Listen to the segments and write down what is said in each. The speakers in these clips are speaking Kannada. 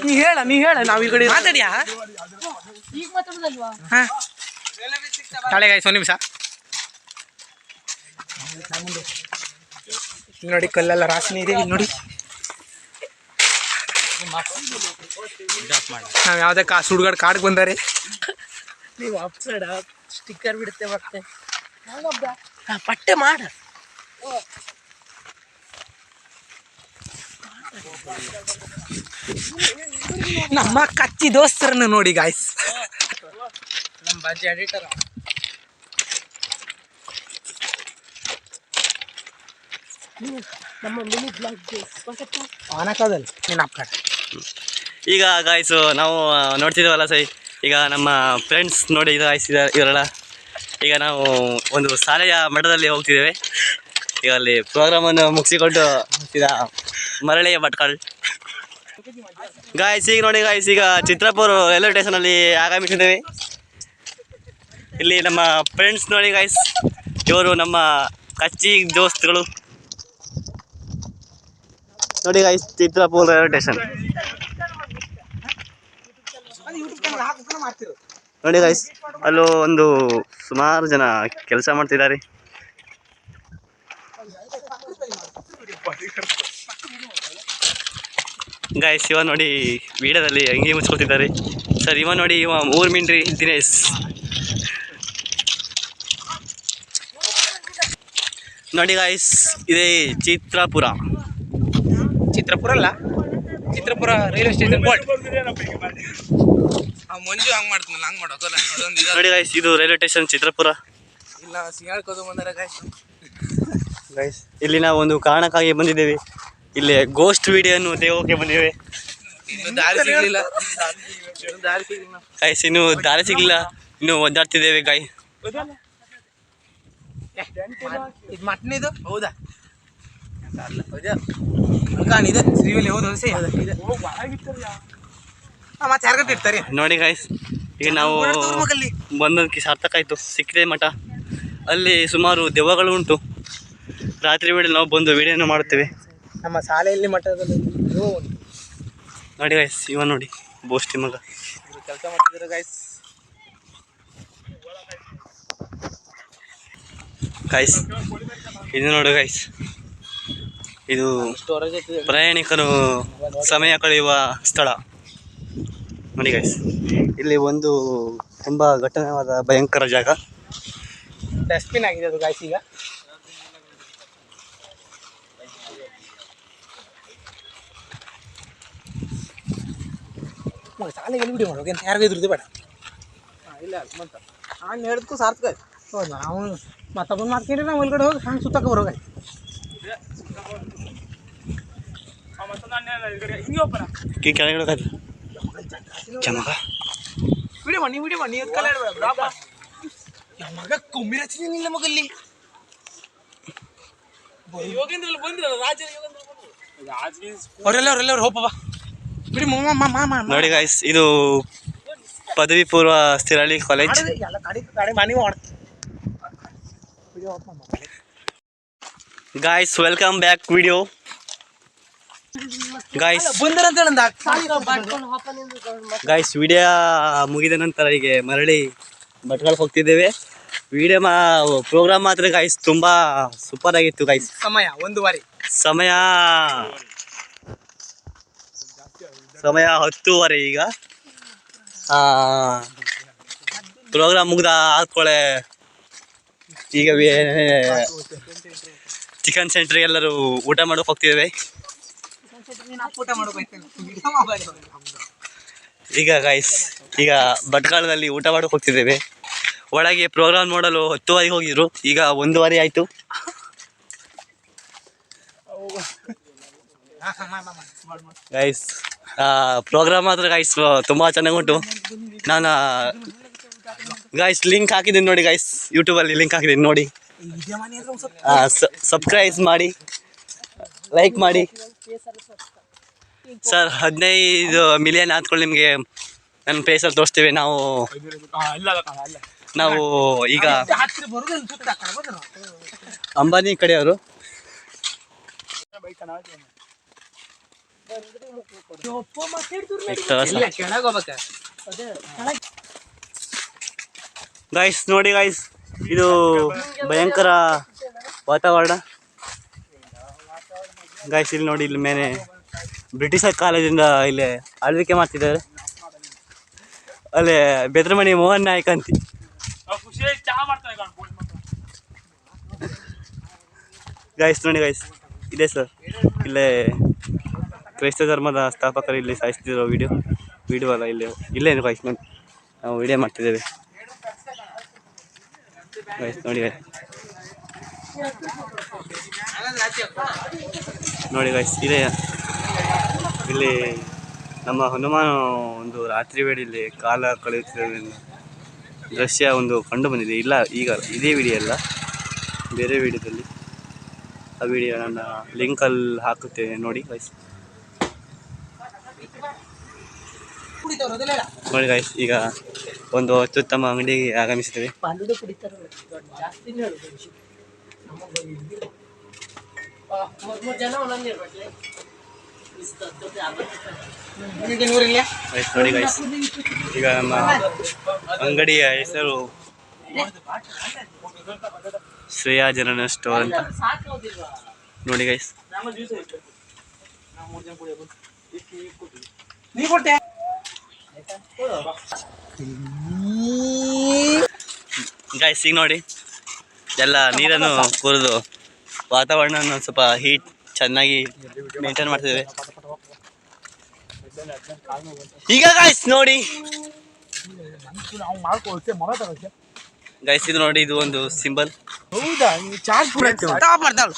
ನೀ ಹೇಳ ನೀ ಹೇಳ ನಾವು ಈ ಕಡೆ ಮಾತಾಡಿಯಾ? ಈಗ ಮಾತಾಡೋದಲ್ವಾ ಹಾ. ತಾಳೆ ಗಾಯ್ಸ್ ಒಂದು ನಿಮಿಷ. ನೋಡಿ ಕಲ್ಲೆಲ್ಲ ರಾಶಿನಿ ಇದೆ ನೋಡಿ. ನಾವು ಯಾವುದೇ ಕಾಸು ಸುಡ್ಗಾಡ್ ಕಾಡ್ಗೆ ಬಂದಾರೆ. ನೀವು ಅಪ್ ಸೈಡ್ ಸ್ಟಿಕ್ಕರ್ ಬಿಡುತ್ತೆ ಮತ್ತೆ. ಪಟ್ಟೆ ಮಾಡ. ನಮ್ಮ ಕಚ್ಚಿ ದೋಸ್ತರನ್ನ ನೋಡಿ ಗಾಯ್ಸ್ ನಮ್ಮ ಬಜ್ಜಿ ಎಡಿಟರ್ ನಮ್ಮ ಮಿನಿ ಸ್ವಾಗತ. ಆನಕಾದಲ್ಲಿ ನೀನು ಅಪ್ಪ ಈಗ ಗಾಯ್ಸು ನಾವು ನೋಡ್ತಿದ್ದೀವಲ್ಲ ಸೈ? ಈಗ ನಮ್ಮ ಫ್ರೆಂಡ್ಸ್ ನೋಡಿ ಇದು ಹಾಯಿಸಿದ ಇವರೆಲ್ಲ. ಈಗ ನಾವು ಒಂದು ಶಾಲೆಯ ಮಠದಲ್ಲಿ ಹೋಗ್ತಿದ್ದೇವೆ. ಈಗ ಅಲ್ಲಿ ಪ್ರೋಗ್ರಾಮನ್ನು ಮುಗಿಸಿಕೊಂಡು ಈಗ ಮರಳಿಯ ಭಟ್ಕಳ್. ಗಾಯ್ಸ್ ಈಗ ನೋಡಿ ಗಾಯ್ಸ್ ಈಗ ಚಿತ್ರಪುರ ರೈಲ್ವೆ ಸ್ಟೇಷನಲ್ಲಿ ಆಗಮಿಸಿದ್ದೇವೆ. ಇಲ್ಲಿ ನಮ್ಮ ಫ್ರೆಂಡ್ಸ್ ನೋಡಿ ಗಾಯ್ಸ್ ಇವರು ನಮ್ಮ ಕಚ್ಚಿ ದೋಸ್ತಗಳು. ನೋಡಿ ಗಾಯ್ಸ್ ಚಿತ್ರಪುರ ರೈಲ್ವೆ ಸ್ಟೇಷನ್ ನೋಡಿ ಗೈಸ್ ಅಲ್ಲೂ ಒಂದು ಸುಮಾರು ಜನ ಕೆಲಸ ಮಾಡ್ತಿದ್ದಾರೆ ಗಾಯ್ಸ್ ಇವ ನೋಡಿ ವೀಡಿಯೋದಲ್ಲಿ ಅಂಗಿ ಮುಚ್ಕೋತಿದ್ದಾರೆ. ಸರ್ ಇವ ನೋಡಿ ಇವ ಊರ್ ಮೀನ್ರಿ ದಿನೇಶ್. ನೋಡಿ ಗಾಯ್ಸ್ ಇದೇ ಚಿತ್ರಪುರ. ಚಿತ್ರಪುರ ಅಲ್ಲ? ಚಿತ್ರಪುರ ರೈಲ್ವೆ ಸ್ಟೇಷನ್ ಆ ಮಂಜು ಹಂಗ್ ಮಾಡ್ತಾನಲ್ಲ ಹಂಗ್ ಮಾಡೋಕಲ್ಲ ಅದೊಂದು ಇದ ನೋಡಿ ಗೈಸ್ ಇದು ರೈಲ್ವೆ ಸ್ಟೇಷನ್ ಚಿತ್ರಪುರ. ಇಲ್ಲ ಸಿಂಗಾಳ್ಕೋದು ಬಂದಾರ ಗೈಸ್ ಗೈಸ್ ಇಲ್ಲಿ ನಾವು ಒಂದು ಕಾರಣಕ್ಕಾಗಿ ಬಂದಿದ್ದೇವೆ. ಇಲ್ಲಿ ಗೋಸ್ಟ್ ವಿಡಿಯೋ ಅನ್ನು ಬಂದಿದ್ದೇವೆ. ಇನ್ನು ದಾರಿ ಸಿಗ್ಲಿಲ್ಲ. ಇನ್ನು ದಾರಿ ಸಿಗ್ಲಿಲ್ಲ ಗೈಸ್ ಇನ್ನು ದಾರಿ ಸಿಗ್ಲಿಲ್ಲ. ಇನ್ನು ಒದ್ದಾಡ್ತಿದ್ದೇವೆ ಗಾಯ್ ಇದು ಮಟನ್ ಇದು ಹೌದಾ? ಅಲ್ಲ ಹೌದಾ? ಕಾಣ್ ಇದೆ. ಶ್ರೀವಲ್ಲಿ ಹೌದು ಇದೆ ಮತ್ತೆ ಯಾರ್ಗಟ್ಟು ಇರ್ತಾರೆ ನೋಡಿ ಗೈಸ್ ಈಗ ನಾವು ಬಂದಕ್ಕೆ ಸಾರ್ಥಕ ಆಯಿತು ಸಿಕ್ಕಿದೆ ಮಠ. ಅಲ್ಲಿ ಸುಮಾರು ದೆವ್ವಗಳು ಉಂಟು. ರಾತ್ರಿ ವೇಳೆ ನಾವು ಬಂದು ವಿಡಿಯೋನ ಮಾಡುತ್ತೇವೆ. ನಮ್ಮ ಶಾಲೆಯಲ್ಲಿ ಮಠದಲ್ಲಿ ನೋಡಿ ಗಾಯ್ಸ್ ಇವ ನೋಡಿ ಬೋಸ್ಟಿ ಮಗ. ಕೆಲಸ ಮಾಡ್ತಿದ್ರು ಗಾಯ್ಸ್ ಗೈಸ್ ಇದು ನೋಡು ಗೈಸ್ ಇದು ಪ್ರಯಾಣಿಕರು ಸಮಯ ಕಳೆಯುವ ಸ್ಥಳ. ನೋಡಿ ಗೈಸ್ ಇಲ್ಲಿ ಒಂದು ತುಂಬ ಘಟನೆವಾದ ಭಯಂಕರ ಜಾಗ. ಡಸ್ಟ್ಬಿನ್ ಆಗಿದೆ ಅದು ಗಾಯ್ಸ್ ಈಗ. ಶಾಲೆಗೆ ಎಲ್ಲಿ ವಿಡಿಯೋ ಮಾಡ್ಬೇಕು ಅಂತ ಯಾರಿಗೂ ಇದ್ರದ್ದು ಬೇಡ. ಇಲ್ಲ ಮತ್ತೆ ಹಾಂಗೆ ಹೇಳಿದ್ಕು ಸಾರ್ಥಕ ಹೌದು ನಾವು ಮತ್ತೊಬ್ಬನ ಮಾಡ್ಕೊಂಡ್ರೆ ನಾವು ಒಳಗಡೆ ಹೋಗಿ ಹಾಂಗೆ ಸುತ್ತಕ್ಕೆ ಬರೋಗ ಕಿ ಕೆಳಗಡೆ ಹೋಗೋದು ಚಮಕ ವಿಡಿಯೋ ಮಾಡಿ ವಿಡಿಯೋ ಮಾಡಿ ನೀವು ಕಲ ಇಡಬೇಡ ಬ್ರಾಪ ನಮ್ಮ ಮಗ ಕೊಮ್ಮಿ ರಚನೆ ನಿಲ್ಲ ಮಗಲ್ಲಿ ಯೋಗೇಂದ್ರಲ್ಲಿ ಬಂದಿರಲ್ಲ ರಾಜ ಅವರೆಲ್ಲ ಅವರೆಲ್ಲ ಹೋಪ ಬಾ ಬಿಡಿ ಮಾಮ ಮಾಮ ಮಾಮ ನೋಡಿ ಗಾಯ್ಸ್ ಇದು ಪದವಿ ಪೂರ್ವ ಸ್ಥಿರಳ್ಳಿ ಕಾಲೇಜ್ ಎಲ್ಲ ಕಡೆ ಕಡೆ ಮನೆ ಮಾಡ್ತೀನಿ ವಿಡಿಯೋ ಆಫ್ ಮಾಡಿ guys welcome back video guys ಬಂದಿರಂತ guys video ಮುಗಿದ ನಂತರ ಈಗ ಮರಳಿ ಭಟ್ಕಳಕ್ಕೆ ಹೋಗ್ತಿದ್ದೇವೆ. ವಿಡಿಯೋ ಮಾ ಪ್ರೋಗ್ರಾಮ್ ಮಾತ್ರ ಗಾಯ್ಸ್ ತುಂಬಾ ಸೂಪರ್ ಆಗಿತ್ತು ಗಾಯ್ಸ್ ಸಮಯ ಒಂದೂವರೆ. ಸಮಯ. ಸಮಯ ಹತ್ತೂವರೆ ಈಗ. ಪ್ರೋಗ್ರಾಮ್ ಮುಗ್ದ ಹಾಕೊಳೆ ಈಗ ಚಿಕನ್ ಸೆಂಟ್ರಿಗೆ ಎಲ್ಲರೂ ಊಟ ಮಾಡೋಕೆ ಹೋಗ್ತಿದ್ದೇವೆ ಊಟ ಮಾಡ್ಬೇಕು ವಿಡಿಯೋ ಮಾಡಿ ಈಗ ಗೈಸ್ ಈಗ ಭಟ್ಕಳದಲ್ಲಿ ಊಟ ಮಾಡೋಕೆ ಹೋಗ್ತಿದ್ದೇವೆ. ಒಳಗೆ ಪ್ರೋಗ್ರಾಮ್ ನೋಡಲು ಹತ್ತುವರೆಗೆ ಹೋಗಿದ್ರು. ಈಗ ಒಂದೂವರೆ ಆಯಿತು. ಗೈಸ್ ಪ್ರೋಗ್ರಾಮ್ ಮಾತ್ರ ಗೈಸ್ ತುಂಬ ಚೆನ್ನಾಗುಂಟು. ನಾನು ಗೈಸ್ ಲಿಂಕ್ ಹಾಕಿದ್ದೀನಿ ನೋಡಿ ಗೈಸ್ ಯೂಟ್ಯೂಬಲ್ಲಿ ಲಿಂಕ್ ಹಾಕಿದ್ದೀನಿ ನೋಡಿ. ಸಬ್ಸ್ಕ್ರೈಬ್ ಮಾಡಿ. ಲೈಕ್ ಮಾಡಿ. ಸರ್ ಹದಿನೈದು ಮಿಲಿಯನ್ ಆದ್ಕೊಂಡು ನಿಮಗೆ ನನ್ನ ಪ್ಲೇಸಲ್ಲಿ ತೋರಿಸ್ತೀವಿ. ನಾವು ನಾವು ಈಗ. ಅಂಬಾನಿ ಕಡೆಯವರು. ಗಾಯ್ಸ್ ನೋಡಿ ಗಾಯ್ಸ್ ಇದು ಭಯಂಕರ ವಾತಾವರಣ. ಗಾಯ್ಸ್ ಇಲ್ಲಿ ನೋಡಿ, ಇಲ್ಲಿ ಮೇಲೆ ಬ್ರಿಟಿಷರ್ ಕಾಲೇಜಿಂದ ಇಲ್ಲಿ ಆಳ್ವಿಕೆ ಮಾಡ್ತಿದ್ದಾರೆ. ಅಲ್ಲಿ ಬೆದ್ರಮಣಿ ಮೋಹನ್ ನಾಯ್ಕ ಅಂತ. ಗಾಯ್ಸ್ ನೋಡಿ ಗಾಯ್ಸ್ ಇದೆ ಸರ್ ಇಲ್ಲೇ ಕ್ರೈಸ್ತ ಧರ್ಮದ ಸ್ಥಾಪಕರು ಇಲ್ಲಿ ಸಾಯಿಸ್ತಿದ್ರು ವಿಡಿಯೋ ವಿಡಿಯೋ ಅಲ್ಲ, ಇಲ್ಲಿ, ಇಲ್ಲೇ ಗಾಯ್ಸ್ ನೋಡಿ. ನಾವು ವಿಡಿಯೋ ಮಾಡ್ತಿದ್ದೇವೆ. ಗಾಯ್ಸ್ ನೋಡಿ. ನೋಡಿ ಗೈಸ್ ಇದೆ. ಇಲ್ಲಿ ನಮ್ಮ ಹನುಮಾನ ಒಂದು ರಾತ್ರಿ ವೇಳೆ ಇಲ್ಲಿ ಕಾಲ ಕಳೆಯುತ್ತಿರುವ ದೃಶ್ಯ ಒಂದು ಕಂಡು ಬಂದಿದೆ. ಇಲ್ಲ, ಈಗ ಇದೇ ವಿಡಿಯೋ ಅಲ್ಲ, ಬೇರೆ ವಿಡಿಯೋದಲ್ಲಿ ಆ ವಿಡಿಯೋ ನನ್ನ ಲಿಂಕಲ್ಲಿ ಹಾಕುತ್ತೇನೆ ನೋಡಿ ಕುಡಿತವ್ರು ನೋಡಿ ಗೈಸ್ ಈಗ ಒಂದು ಅತ್ಯುತ್ತಮ ಅಂಗಡಿಗೆ ಆಗಮಿಸಿದ್ದೇವೆ. ಮೂರ್ ಜನ ಒಂದೊಂದು ನೋಡಿ ಗೈಸ್ ಈಗ ನಮ್ಮ ಅಂಗಡಿಯ ಹೆಸರು ಶ್ರೇಯಾ ಜನನ ಸ್ಟೋರ್ ಅಂತ. ನೋಡಿ ಗೈಸ್ ಗೈಸ್ ಈಗ ನೋಡಿ. ಎಲ್ಲ ನೀರನ್ನು ಕುರಿದು ವಾತಾವರಣವನ್ನು ಸ್ವಲ್ಪ ಹೀಟ್ ಚೆನ್ನಾಗಿ ಮೇಂಟೈನ್ ಮಾಡ್ತಿದ್ದೇವೆ. ಈಗ ಗಾಯ್ಸ್ ನೋಡಿ. ಗೈಸ್ ಇದು ನೋಡಿ ಇದು ಒಂದು ಸಿಂಬಲ್ ಹೌದಾ? ಚಾರ್ಜ್ ಮಾಡ್ತಾಳ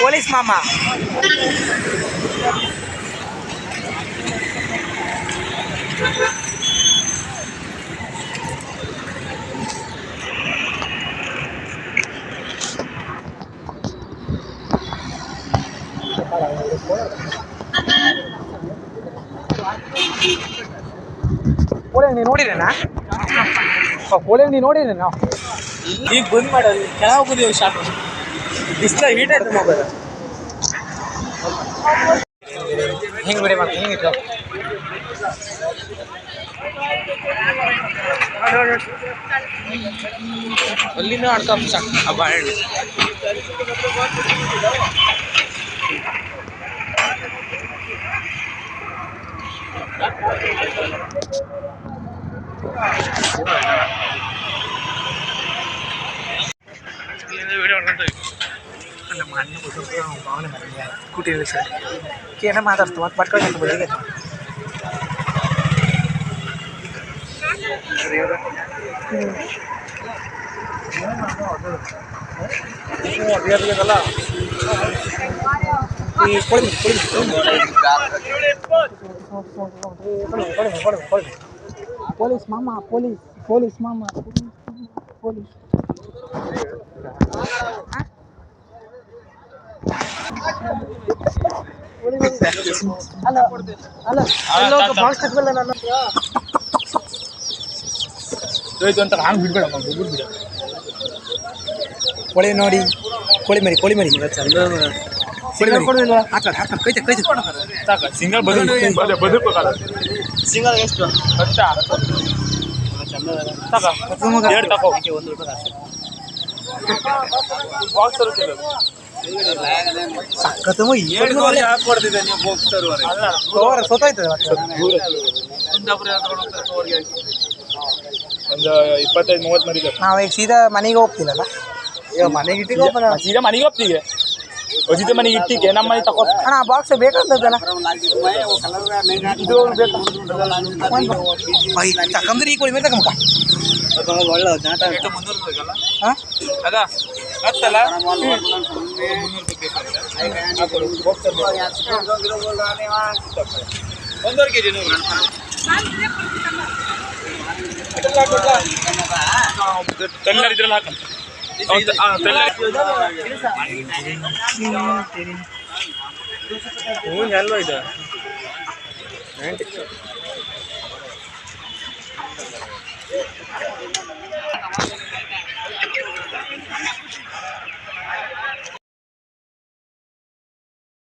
ಪೊಲೀಸ್ ಮಾಮ ಕೋಳಿ ಅಂಗಡಿ ನೋಡಿರೇನಾ ಕೋಳಿ ಅಂಗಡಿ ನೋಡಿರೇನಾ ಈಗ ಬಂದ್ ಮಾಡೋದು ಕೆಳಗೆ ಹೋಗೋದು ಶಾಪ್ ಬಿಸ್ಲ ಹೀಟ್ ಆಯ್ತು ಮೊಬೈಲ್ ಹಿಂಗೆ ಬಿಡಿ ಮತ್ತೆ, ಹಿಂಗೆ ಇಟ್ಟು ಅಲ್ಲಿನ ಆಡ್ತಾ ಸಾಕು. ಆ ಬಾಳೆಹಣ್ಣು ನಮ್ಮ ಅಣ್ಣ ಭಾವನೆ ಮಾಡಿದೆ ಸ್ಕೂಟಿ ಸರ್ ಏನ ಮಾತಾಡ್ತು ಮತ್ತೆ ಪಟ್ಕೊಂಡು ಬಳಿಗೆ ಈ ಕೊಡಿ ಕೊಡಿ ಪೊಲೀಸ್ ಮಾಮ ಪೊಲೀಸ್ ಪೊಲೀಸ್ ಮಾಮ ಪೊಲೀಸ್. ಅಲ್ಲ ಅಲ್ಲ ಬಾಕ್ಸ್ ತಗೊಳ್ಳ ನನ್ನ ಕೋಳಿ ನೋಡಿ ಕೋಳಿ ಮರಿ ಕೋಳಿ ಮರಿ. ಕೋಳಿ ಮರಿ ಹಾಕಲ್ಲ ಹಾಕಲ್ಲ ಕೈತೆ ಕೈತೆ ಸಿಂಗಲ್ ಬದುಕು ಬದುಕಬೇಕಲ್ಲ ಸಿಂಗಲ್ ಎಷ್ಟು? ಎರಡು ತಗೋ ಬಾಕ್ಸ್ ಗೋಲಿ ನೀವು ಸೋತಾಯ್ತದೆ ಒಂದು ಇಪ್ಪತ್ತೈದು ಮೂವತ್ತು ನಾವು ಈಗ ಸೀದಾ ಮನೆಗೆ ಹೋಗ್ತಿಲ್ಲಲ್ಲ ಈಗ ಮನೆಗೆ ಇಟ್ಟಿಗೆ ಸೀದಾ ಮನೆಗೆ ಹೋಗ್ತೀವಿ. ಅಜಿತ ಮನೆಗೆ ಇಟ್ಟಿಗೆ ನಮ್ಮ ಮನೆ ತಕೋ ಅಣ್ಣ ಬಾಕ್ಸ್ ಬೇಕಂತದಲ್ಲ ಇದು ಬೇಕು ತಕಂದ್ರೆ ಈ ಕೋಳಿ ಮೇಲೆ ತಗೊಂಬ ಹಾಂ ಅದ ಹತ್ತಲ್ಲ ಒಂದೂವರೆ ಕೆಜಿ ನೂರು ತೆಲ್ಲರ್ ಇದ್ರಲ್ಲಿ ಹಾಕಂತ హెల్వ ఇది ఏంటి